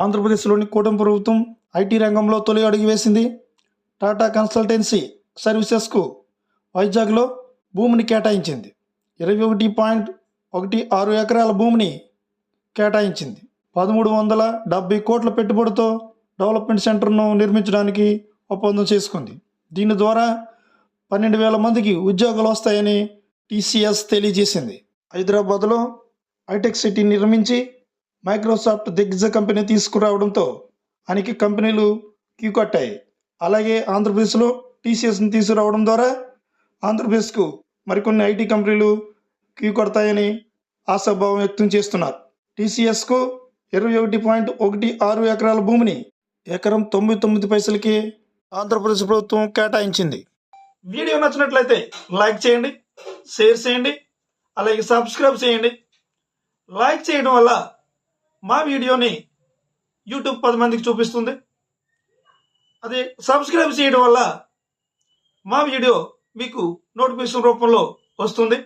ఆంధ్రప్రదేశ్లోని కూటమి ప్రభుత్వం ఐటీ రంగంలో తొలి అడుగు వేసింది. టాటా కన్సల్టెన్సీ సర్వీసెస్కు వైజాగ్లో భూమిని కేటాయించింది. ఇరవై ఒకటి పాయింట్ ఒకటి ఆరు ఎకరాల భూమిని కేటాయించింది. పదమూడు వందల డెబ్బై కోట్ల పెట్టుబడితో డెవలప్మెంట్ సెంటర్ను నిర్మించడానికి ఒప్పందం చేసుకుంది. దీని ద్వారా పన్నెండు వేల మందికి ఉద్యోగాలు వస్తాయని టీసీఎస్ తెలియజేసింది. హైదరాబాద్లో హైటెక్ సిటీ నిర్మించి మైక్రోసాఫ్ట్ దిగ్గజ కంపెనీ తీసుకురావడంతో అనేక కంపెనీలు క్యూ కట్టాయి అలాగే ఆంధ్రప్రదేశ్లో టీసీఎస్ని తీసుకురావడం ద్వారా ఆంధ్రప్రదేశ్కు మరికొన్ని ఐటీ కంపెనీలు క్యూ కొడతాయని ఆశాభావం వ్యక్తం చేస్తున్నారు. టీసీఎస్కు ఇరవై ఒకటి పాయింట్ ఒకటి ఆరు ఎకరాల భూమిని ఎకరం తొంభై తొమ్మిది పైసలకి ఆంధ్రప్రదేశ్ ప్రభుత్వం కేటాయించింది. వీడియో నచ్చినట్లయితే లైక్ చేయండి షేర్ చేయండి అలాగే సబ్స్క్రైబ్ చేయండి. లైక్ చేయడం వల్ల మా వీడియోని యూట్యూబ్ పది మందికి చూపిస్తుంది. అది సబ్స్క్రైబ్ చేయడం వల్ల మా వీడియో మీకు నోటిఫికేషన్ రూపంలో వస్తుంది.